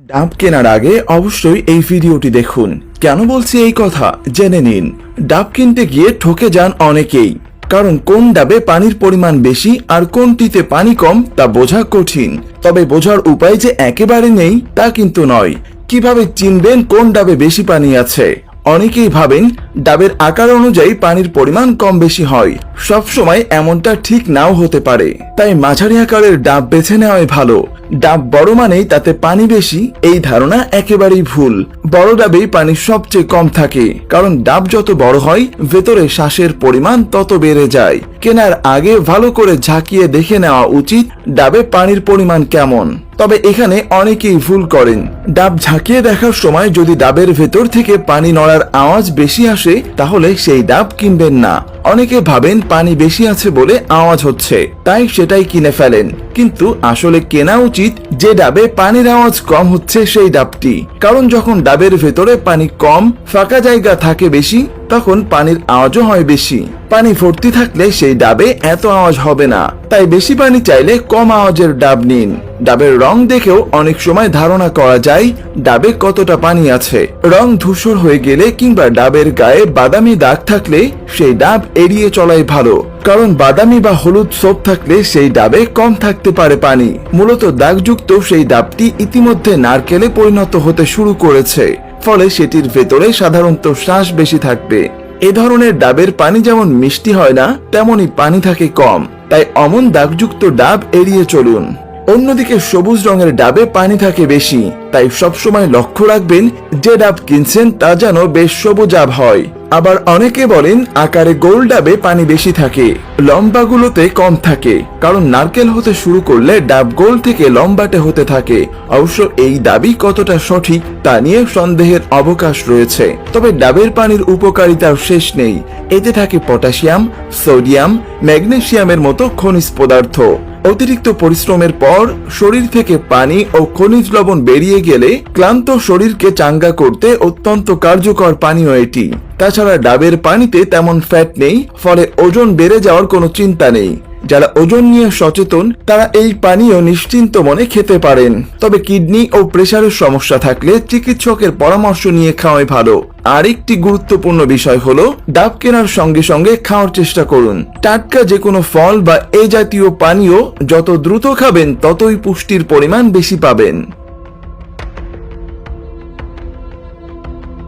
ডাব কেনার আগে অবশ্যই এই ভিডিওটি দেখুন। কেন বলছি এই কথা? জেনে নিন। ডাব কিনতে গিয়ে ঠকে যান অনেকেই। কারণ কোন ডাবে পানির পরিমাণ বেশি আর কোনটিতে পানি কম তা বোঝা কঠিন। তবে বোঝার উপায় যে একেবারে নেই তা কিন্তু নয়। কীভাবে চিনবেন কোন ডাবে বেশি পানি আছে? অনেকেই ভাবেন ডাবের আকার অনুযায়ী পানির পরিমাণ কম বেশি হয়। সব সময় এমনটা ঠিক নাও হতে পারে। তাই মাঝারি আকারের ডাব বেছে নেওয়াই ভালো। ডাব বড় মানেই তাতে পানি বেশি, এই ধারণা একেবারেই ভুল। বড় ডাবেই পানি সবচেয়ে কম থাকে, কারণ ডাব যত বড় হয়, ভেতরে শ্বাসের পরিমাণ তত বেড়ে যায়। কেনার আগে ভালো করে ঝাঁকিয়ে দেখে নেওয়া উচিত ডাবে পানির পরিমাণ কেমন। তবে এখানে অনেকেই ভুল করেন। ডাব ঝাঁকিয়ে দেখার সময় যদি ডাবের ভেতর থেকে পানি নড়ার আওয়াজ বেশি আসে, তাহলে সেই ডাব কিনবেন না। অনেকে ভাবেন পানি বেশি আছে বলে আওয়াজ হচ্ছে, তাই সেটাই কিনে ফেলেন। কিন্তু আসলে কেনা উচিত যে ডাবে পানির আওয়াজ কম হচ্ছে সেই ডাবটি। কারণ যখন ডাবের ভেতরে পানি কম, ফাঁকা জায়গা থাকে বেশি, তখন পানির আওয়াজও হয় বেশি। পানি ভর্তি থাকলে সেই ডাবে এত আওয়াজ হবে না। তাই বেশি পানি চাইলে কম আওয়াজের ডাব নিন। ডাবের রং দেখেও অনেক সময় ধারণা করা যায় ডাবে কতটা পানি আছে। রং ধূসর হয়ে গেলে কিংবা ডাবের গায়ে বাদামি দাগ থাকলে সেই ডাব এড়িয়ে চলাই ভালো। কারণ বাদামি বা হলুদ সোপ থাকলে সেই ডাবে কম থাকতে পারে পানি। মূলত দাগযুক্ত সেই ডাবটি ইতিমধ্যে নারকেলে পরিণত হতে শুরু করেছে। ফলে সেটির ভেতরে সাধারণত শ্বাস বেশি থাকবে। এ ধরনের ডাবের পানি যেমন মিষ্টি হয় না তেমনই পানি থাকে কম। তাই অমন দাগযুক্ত ডাব এড়িয়ে চলুন। অন্যদিকে সবুজ রঙের ডাবে পানি থাকে বেশি। তাই সবসময় লক্ষ্য রাখবেন যে ডাব কিনছেন তা যেন বেশ সবুজ সবুজাব হয়। আবার অনেকে বলেন আকারে গোল ডাবে পানি বেশি থাকে, লম্বাগুলোতে কম থাকে, কারণ নারকেল হতে শুরু করলে ডাব গোল থেকে লম্বাটে হতে থাকে। অবশ্য এই দাবি কতটা সঠিক তা নিয়ে সন্দেহের অবকাশ রয়েছে। তবে ডাবের পানির উপকারিতার শেষ নেই। এতে থাকে পটাশিয়াম, সোডিয়াম ম্যাগনেসিয়ামের মতো খনিজ পদার্থ। অতিরিক্ত পরিশ্রমের পর শরীর থেকে পানি ও খনিজ লবণ বেরিয়ে গেলে ক্লান্ত শরীরকে চাঙ্গা করতে অত্যন্ত কার্যকর পানীয় এটি। তাছাড়া ডাবের পানিতে তেমন ফ্যাট নেই, ফলে ওজন বেড়ে যাওয়ার কোনো চিন্তা নেই। যারা ওজন নিয়ে সচেতন, তারা এই পানীয় নিশ্চিন্ত মনে খেতে পারেন। তবে কিডনি ও প্রেশারের সমস্যা থাকলে চিকিৎসকের পরামর্শ নিয়ে খাওয়াই ভালো। আরেকটি গুরুত্বপূর্ণ বিষয় হলো, ডাব কেনার সঙ্গে সঙ্গে খাওয়ার চেষ্টা করুন। টাটকা যে কোনো ফল বা এ জাতীয় পানীয় যত দ্রুত খাবেন, ততই পুষ্টির পরিমাণ বেশি পাবেন।